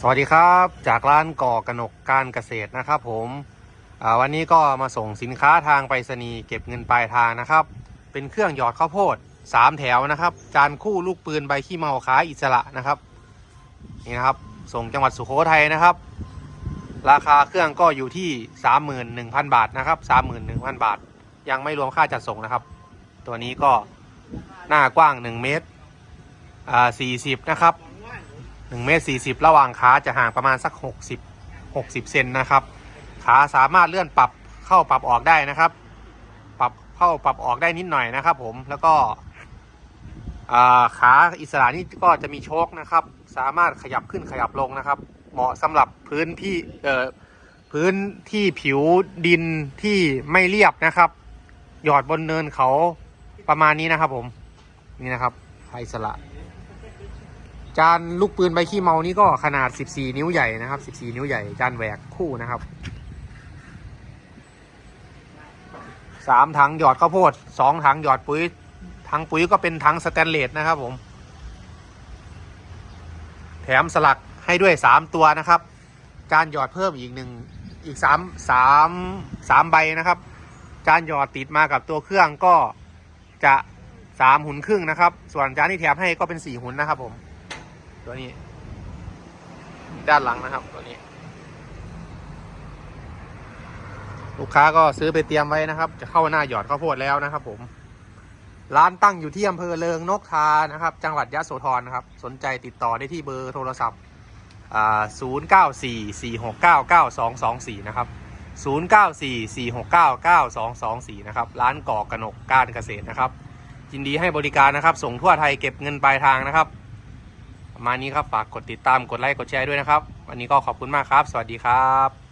สวัสดีครับจากร้านก่อกนกการเกษตรนะครับ ผมวันนี้ก็มาส่งสินค้าทางไปรษณีย์เก็บเงินปลายทางนะครับ เป็นเครื่องหยอดข้าวโพด 3 แถวนะครับ จานคู่ลูกปืนใบขี้เมาขายอิสระนะครับนี่นะครับส่งจังหวัดสุโขทัยนะครับ ราคาเครื่องก็อยู่ที่ 31,000 บาทนะครับ31,000 บาท ยังไม่รวมค่าจัดส่งนะครับ ตัวนี้ก็หน้ากว้าง 1 เมตรอ่า40 นะครับ 1เมตร40 ระหว่างขาจะห่างประมาณสัก 60 60 เซนนะครับ ขาสามารถเลื่อนปรับเข้าปรับออกได้นะครับ ปรับเข้าปรับออกได้นิดหน่อยนะครับผมแล้วก็ขาอิสระนี่ก็จะมีโชคนะครับ สามารถขยับขึ้นขยับลงนะครับ เหมาะสำหรับพื้นที่เอ่อพื้นที่ผิวดินที่ไม่เรียบนะครับ หยอดบนเนินเขาประมาณนี้นะครับผมนี่นะครับขาอิสระ จานลูกปืนใบขี้เมานี่ก็ขนาด 14 นิ้วใหญ่นะครับ 14 นิ้วใหญ่ จานแหวกคู่นะครับสามถังหยอดข้าวโพดสองถังหยอดปุ๋ย ถังปุ๋ยก็เป็นถังสแตนเลสนะครับผม แถมสลักให้ด้วยสามตัวนะครับ จานหยอดเพิ่มอีกหนึ่งอีกสามสามสามใบนะครับ จานหยอดติดมากับตัวเครื่องก็จะสามหุ่นครึ่งนะครับ ส่วนจานที่แถมให้ก็เป็นสี่หุ่นนะครับผม ตัวนี้ ด้านหลังนะครับตัวนี้ ลูกค้าก็ซื้อไปเตรียมไว้นะครับ จะเข้าหน้าหยอดข้าวโพดแล้วนะครับ ผม ร้านตั้งอยู่ที่อำเภอเลิงนกทานะครับ จังหวัดยะโสธรนะครับ สนใจติดต่อได้ที่เบอร์โทรศัพท์0 9 4 4 6 9 9 2 2 4 นะครับ 0 9 4 4 6 9 9 2 2 4 นะครับ ร้านก่อกระหนกการเกษตรนะครับ ยินดีให้บริการนะครับ ส่งทั่วไทยเก็บเงินปลายทางนะครับ ประมาณนี้ครับฝากกดติดตามกดไลค์กดแชร์ด้วยนะครับ วันนี้ก็ขอบคุณมากครับ สวัสดีครับ